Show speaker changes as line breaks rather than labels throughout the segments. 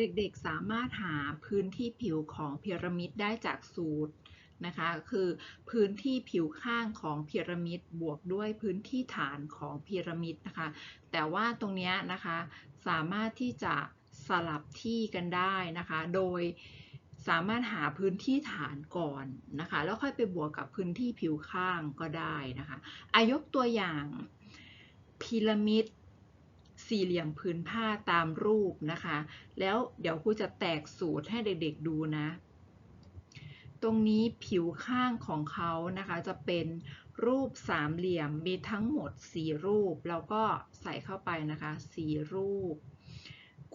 เด็กๆสามารถหาพื้นที่ผิวของพีระมิดได้จากสูตรนะคะ คือพื้นที่ผิวข้างของพีระมิดบวกด้วยพื้นที่ฐานของพีระมิดนะคะ แต่ว่าตรงเนี้ยนะคะสามารถที่จะสลับที่กันได้นะคะ โดยสามารถหาพื้นที่ฐานก่อนนะคะ แล้วค่อยไปบวกกับพื้นที่ผิวข้างก็ได้นะคะอายกตัวอย่างพีระมิด สี่เหลี่ยมพื้นผ้าตามรูปนะคะ แล้วเดี๋ยวครูจะแตกสูตรให้เด็กๆดูนะ ตรงนี้ผิวข้างของเขานะคะจะเป็นรูปสามเหลี่ยมมีทั้งหมด4รูป แล้วก็ใส่เข้าไปนะคะ4รูป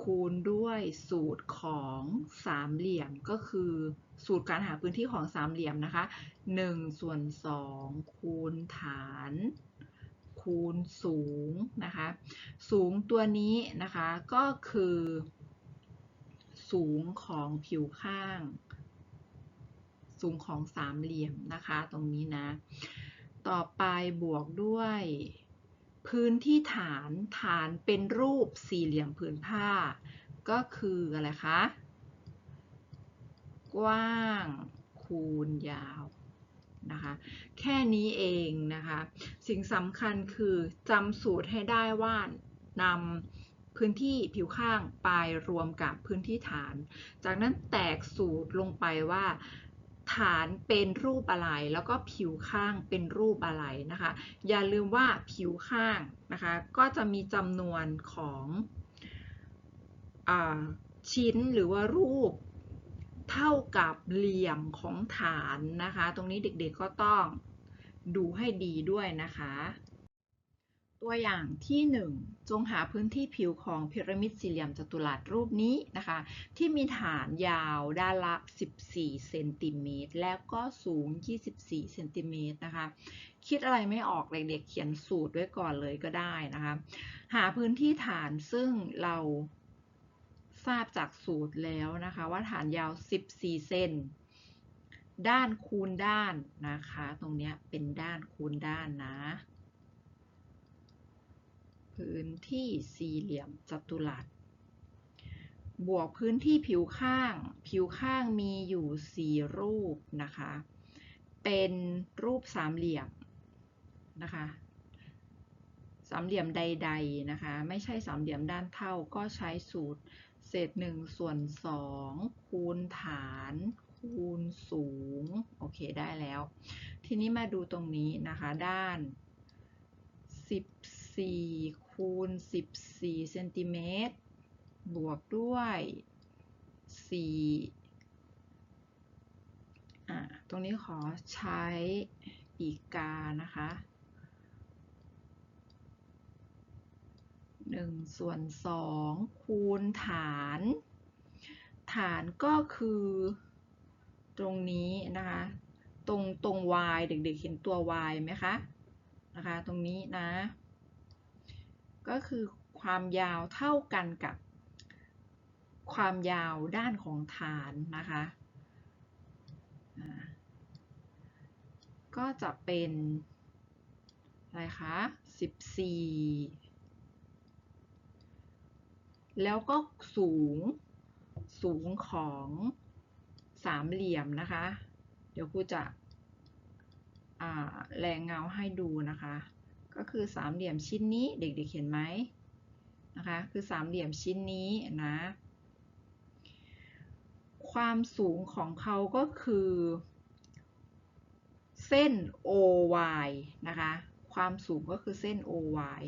คูณด้วยสูตรของสามเหลี่ยมก็คือสูตรการหาพื้นที่ของสามเหลี่ยมนะคะ1ส่วน2คูณฐาน คูณสูงนะคะ สูงตัวนี้นะคะก็คือ สูงของผิวข้าง สูงของสามเหลี่ยมนะคะตรงนี้นะ ต่อไปบวกด้วยพื้นที่ฐานฐานเป็นรูปสี่เหลี่ยมผืนผ้า ก็คืออะไรคะ กว้างคูณยาว นะคะ แค่นี้เองนะคะ สิ่งสำคัญคือจำสูตรให้ได้ว่านำพื้นที่ผิวข้างไปรวมกับพื้นที่ฐาน จากนั้นแตกสูตรลงไปว่าฐานเป็นรูปอะไรแล้วก็ผิวข้างเป็นรูปอะไรนะคะ อย่าลืมว่าผิวข้างนะคะ ก็จะมีจำนวนของอชิ้นหรือว่ารูป เท่ากับเหลี่ยมของฐานนะคะ ตรงนี้เด็กๆก็ต้องดูให้ดีด้วยนะคะ ตัวอย่างที่ 1 จงหาพื้นที่ผิวของพีระมิดสี่เหลี่ยมจัตุรัสรูปนี้นะคะ ที่มีฐานยาวด้านละ 14 เซนติเมตรแล้วก็สูง 24 เซนติเมตรนะคะ คิดอะไรไม่ออกเด็กๆเขียนสูตรไว้ก่อนเลยก็ได้นะคะ หาพื้นที่ฐานซึ่งเรา ทราบจากสูตรแล้วนะคะ ว่าฐานยาว 14 เซนด้านคูณด้านนะคะ ตรงนี้เป็นด้านคูณด้านนะ พื้นที่สี่เหลี่ยมจัตุรัส บวกพื้นที่ผิวข้าง ผิวข้างมีอยู่4รูปนะคะ เป็นรูปสามเหลี่ยมนะคะ สามเหลี่ยมใด ๆนะคะ ไม่ใช่สามเหลี่ยมด้านเท่าก็ใช้สูตร เศษ1ส่วน2คูณฐานคูณสูง โอเคได้แล้ว ทีนี้มาดูตรงนี้นะคะด้าน 14 คูณ 14เซนติเมตรบวกด้วย 4 อ่า ตรงนี้ขอใช้ปีกกานะคะ 1ส่วน2คูณฐาน ฐานก็คือตรงนี้นะคะ ตรงตรง y เด็กๆ เห็นตัว y ไหมคะนะคะ ตรงนี้นะ ก็คือความยาวเท่ากันกับความยาวด้านของฐานนะคะ ก็จะเป็นอะไรคะ 14 แล้วก็สูงสูงของสามเหลี่ยมนะคะ เดี๋ยวครูจะแรงเงาให้ดูนะคะ ก็คือสามเหลี่ยมชิ้นนี้เด็กๆเห็นไหมนะคะคือสามเหลี่ยมชิ้นนี้นะความสูงของเขาก็คือ เส้น OY นะคะ ความสูงก็คือเส้น OY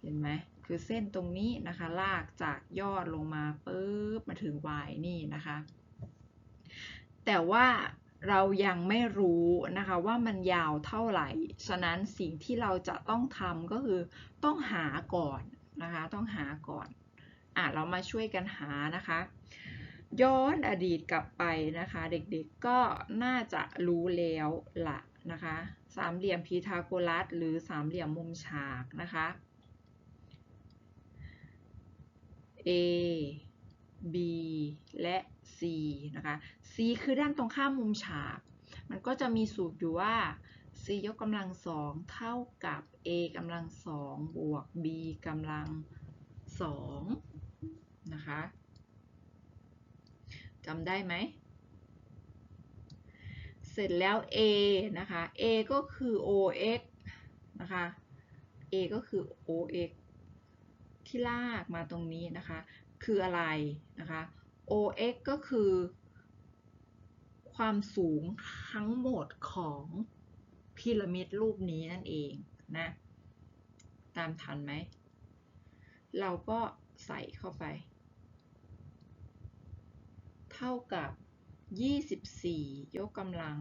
เห็นไหม คือเส้นตรงนี้นะคะ ลากจากยอดลงมาปุ๊บมาถึง y นี่นะคะ แต่ว่าเรายังไม่รู้นะคะว่ามันยาวเท่าไหร่ ฉะนั้นสิ่งที่เราจะต้องทำก็คือต้องหาก่อนนะคะ ต้องหาก่อน อะเรามาช่วยกันหานะคะ ย้อนอดีตกลับไปนะคะ เด็กๆก็น่าจะรู้แล้วละนะคะ สามเหลี่ยมพีทาโกรัสหรือสามเหลี่ยมมุมฉากนะคะ A B และ C นะคะ C คือด้านตรงข้ามมุมฉาก มันก็จะมีสูตรอยู่ว่า C ยกกำลังสองเท่ากับ A กำลังสองบวก B กำลังสองนะคะจำได้ไหม เสร็จแล้ว a นะคะ a ก็คือ ox นะคะ a ก็คือ ox ที่ลากมาตรงนี้นะคะ คืออะไรนะคะ ox ก็คือ ความสูงทั้งหมดของพีระมิดรูปนี้นั่นเองนะ ตามทันไหม เราก็ใส่เข้าไป เท่ากับ 24 ยกกำลัง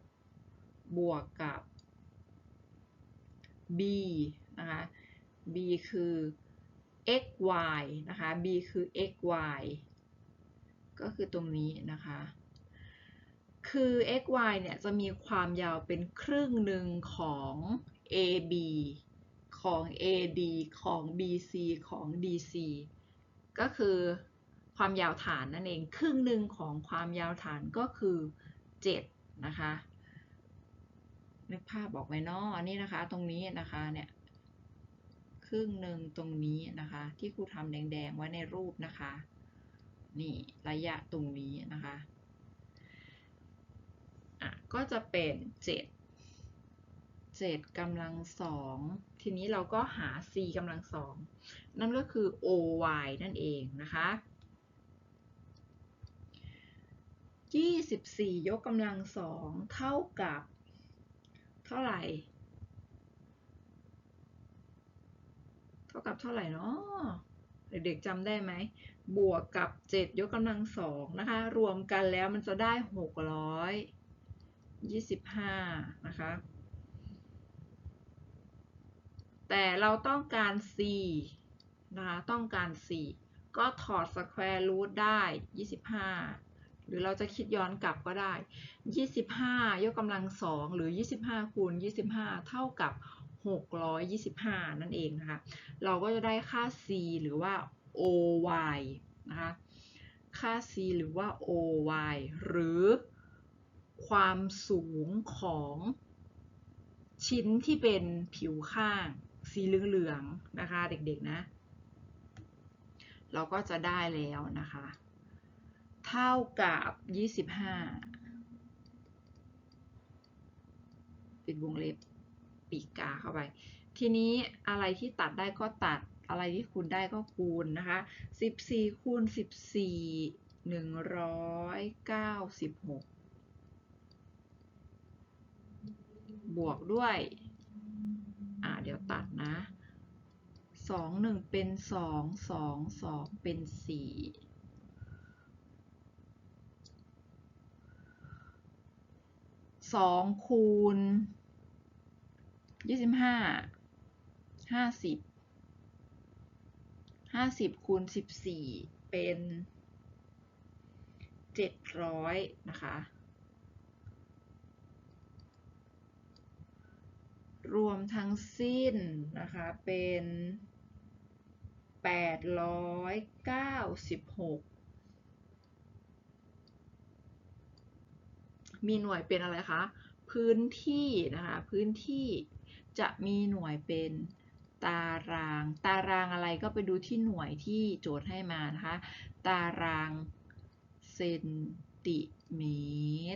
2 บวกกับ b นะคะ b คือ x y นะคะ b คือ x y ก็คือตรงนี้นะคะ คือ x y เนี่ยจะมีความยาวเป็นครึ่งหนึ่งของ ab ของ ad ของ bc ของ dc ก็คือความยาวฐานนั่นเอง ครึ่งหนึ่งของความยาวฐานก็คือ 7 นะคะนึกภาพบอกไว้นาะนี่นะคะ ตรงนี้นะคะ เนี่ย ครึ่งหนึ่งตรงนี้นะคะ ที่ครูทำแดงๆไว้ในรูปนะคะ นี่ระยะตรงนี้นะคะอะก็จะเป็น7 7กำลังสองทีนี้เราก็หา c กำลังสองนั่นก็คือ oy นั่นเองนะคะ24 ยกกำลังสองเท่ากับ เท่าไหร่ ท่ากับเท่าไหร่เนาะเด็กๆจำได้ไหม บวกกับ 7 ยกกำลังสองนะคะ รวมกันแล้วมันจะได้ 625 นะคะ แต่เราต้องการ c นะคะ ต้องการ c ก็ถอดสแควร์รูทได้ 25 หรือเราจะคิดย้อนกลับก็ได้ 25 ยกกำลังสองหรือ 25 คูณ 25 เท่ากับ 625 นั่นเองนะคะ เราก็จะได้ค่า c หรือว่า oy นะคะ ค่า c หรือว่า oy หรือความสูงของชิ้นที่เป็นผิวข้างสีเหลืองๆนะคะ เด็กๆนะ เราก็จะได้แล้วนะคะ เท่ากับ 25 ปิดวงเล็บ ปีกกาเข้าไป ทีนี้อะไรที่ตัดได้ก็ตัดอะไรที่คูณได้ก็คูณนะคะ 14 คูณ 14 196 บวกด้วย อ่า เดี๋ยวตัดนะ 2 1 เป็น 2 2 2 เป็น4 2คูณ ยี่สิบห้าห้าสิบห้าสิบคูณสิบสี่เป็นเจ็ดร้อยนะคะ รวมทั้งสิ้นนะคะเป็นแปดร้อยเก้าสิบหกมีหน่วยเป็นอะไรคะ พื้นที่นะคะ พื้นที่ จะมีหน่วยเป็นตาราง ตารางอะไรก็ไปดูที่หน่วยที่โจทย์ให้มานะคะ ตารางเซนติเม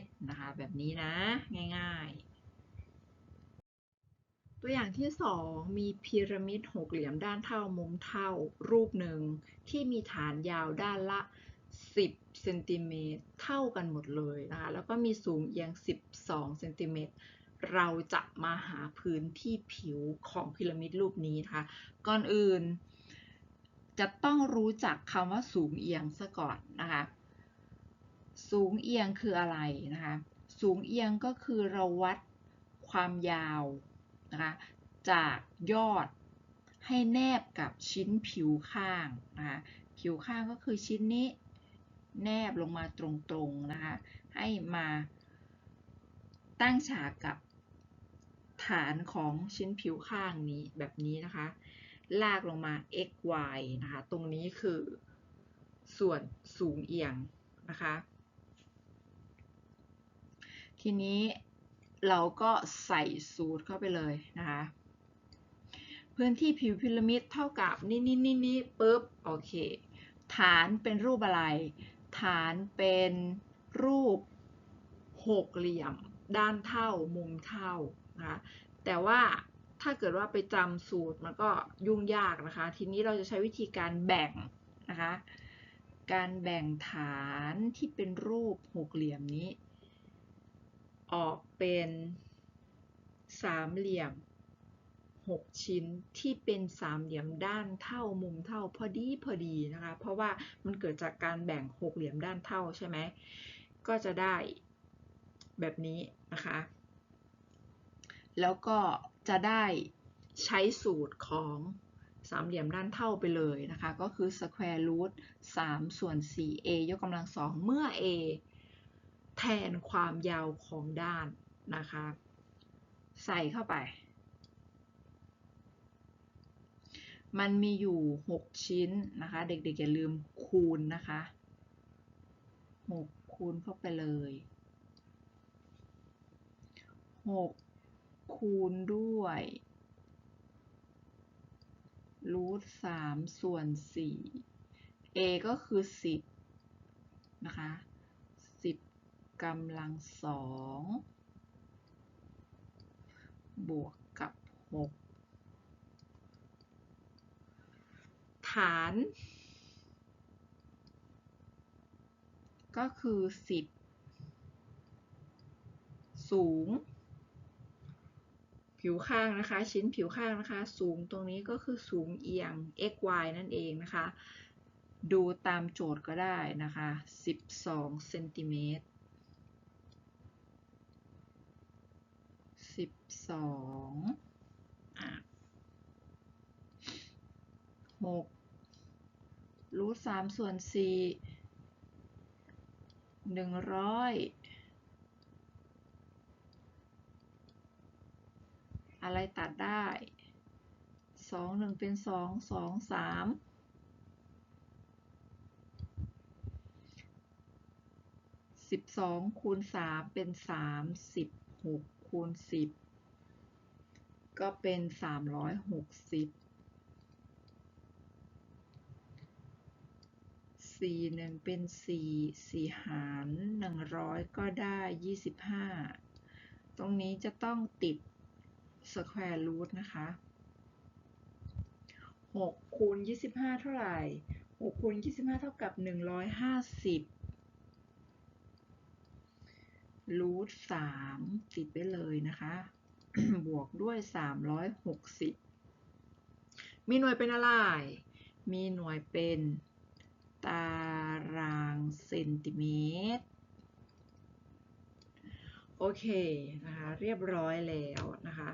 ตรนะคะ แบบนี้นะ ง่ายๆ ตัวอย่างที่ 2 มีพีระมิดหกเหลี่ยมด้านเท่ามุมเท่ารูปหนึ่ง ที่มีฐานยาวด้านละ 10เซนติเมตรเท่ากันหมดเลยนะคะ แล้วก็มีสูงเอียง 12เซนติเมตร เราจะมาหาพื้นที่ผิวของพีระมิดรูปนี้นะคะ ก่อนอื่น จะต้องรู้จักคำว่าสูงเอียงซะก่อนนะคะ สูงเอียงคืออะไรนะคะ สูงเอียงก็คือเราวัดความยาวนะคะจากยอดให้แนบกับชิ้นผิวข้างนะคะผิวข้างก็คือชิ้นนี้แนบลงมาตรงๆนะคะ ให้มาตั้งฉากกับ ฐานของชิ้นผิวข้างนี้แบบนี้นะคะ ลากลงมา x y นะคะ ตรงนี้คือส่วนสูงเอียงนะคะ ทีนี้เราก็ใส่สูตรเข้าไปเลยนะคะ พื้นที่ผิวพีระมิดเท่ากับนี่นี่นี่นี่ปุ๊บโอเค ฐานเป็นรูปอะไรฐฐานเป็นรูปหกเหลี่ยม ด้านเท่ามุมเท่า นะคะแต่ว่าถ้าเกิดว่าไปจำสูตรมันก็ยุ่งยากนะคะ ทีนี้เราจะใช้วิธีการแบ่งนะคะ การแบ่งฐานที่เป็นรูปหกเหลี่ยมนี้ ออกเป็นสามเหลี่ยม6ชิ้นที่เป็นสามเหลี่ยมด้านเท่ามุมเท่าพอดีพอดีนะคะ เพราะว่ามันเกิดจากการแบ่งหกเหลี่ยมด้านเท่าใช่ไหมก็จะได้แบบนี้นะคะ แล้วก็จะได้ใช้สูตรของสามเหลี่ยมด้านเท่าไปเลยนะคะ ก็คือ square root 3 ส่วน 4a ยกกำลังสองเมื่อ a แทนความยาวของด้านนะคะ ใส่เข้าไป มันมีอยู่ 6 ชิ้นนะคะ เด็กๆอย่าลืมคูณนะคะ 6 คูณเข้าไปเลย 6 คูณด้วยรูท3ส่วน4 a ก็คือ10นะคะ10กำลังสองบวกกับ6ฐาน ก็คือ10สูง ผิวข้างนะคะ ชิ้นผิวข้างนะคะ สูงตรงนี้ก็คือสูงเอียง x y นั่นเองนะคะ ดูตามโจทย์ก็ได้นะคะ 12เซนติเมตร12อะ6รูท3ส่วน4 100อ อะไรตัดได้สองหนึ่งเป็นสองสองสามสิบสองคูณสามเป็นสามสิบหกคูณสิบก็เป็นสามร้อยหกสิบสี่หนึ่งเป็นสี่สี่หารหนึ่งร้อยก็ได้ยี่สิบห้าตรงนี้จะต้องติด square root นะคะ6คูณ25 เท่าไหร่6คูณ25 เท่ากับ 150รูท3ติดไปเลยนะคะ บวกด้วย 360 มีหน่วยเป็นอะไร มีหน่วยเป็นตารางเซนติเมตร โอเคนะคะ เรียบร้อยแล้วนะคะ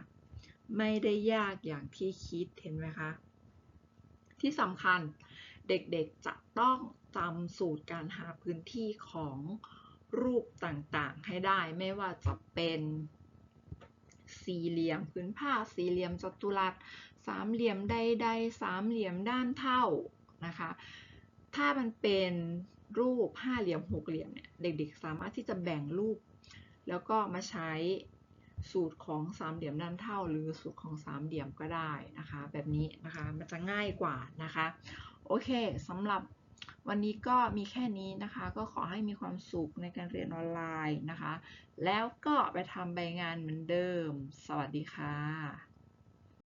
ไม่ได้ยากอย่างที่คิดเห็นไหมคะ ที่สำคัญเด็กๆจะต้องจำสูตรการหาพื้นที่ของรูปต่างๆ ให้ได้ไม่ว่าจะเป็นสี่เหลี่ยมพื้นผ้าสี่เหลี่ยมจัตุรัสสามเหลี่ยมใดๆสามเหลี่ยมด้านเท่านะคะ ถ้ามันเป็นรูปห้าเหลี่ยมหกเหลี่ยมเนี่ยเด็กๆ สามารถที่จะแบ่งรูป แล้วก็มาใช้ สูตรของสามเหลี่ยมด้านเท่า หรือสูตรของสามเหลี่ยมก็ได้นะคะ แบบนี้นะคะมันจะง่ายกว่านะคะ โอเคสำหรับวันนี้ก็มีแค่นี้นะคะ ก็ขอให้มีความสุขในการเรียนออนไลน์นะคะ แล้วก็ไปทำใบงานเหมือนเดิม สวัสดีค่ะ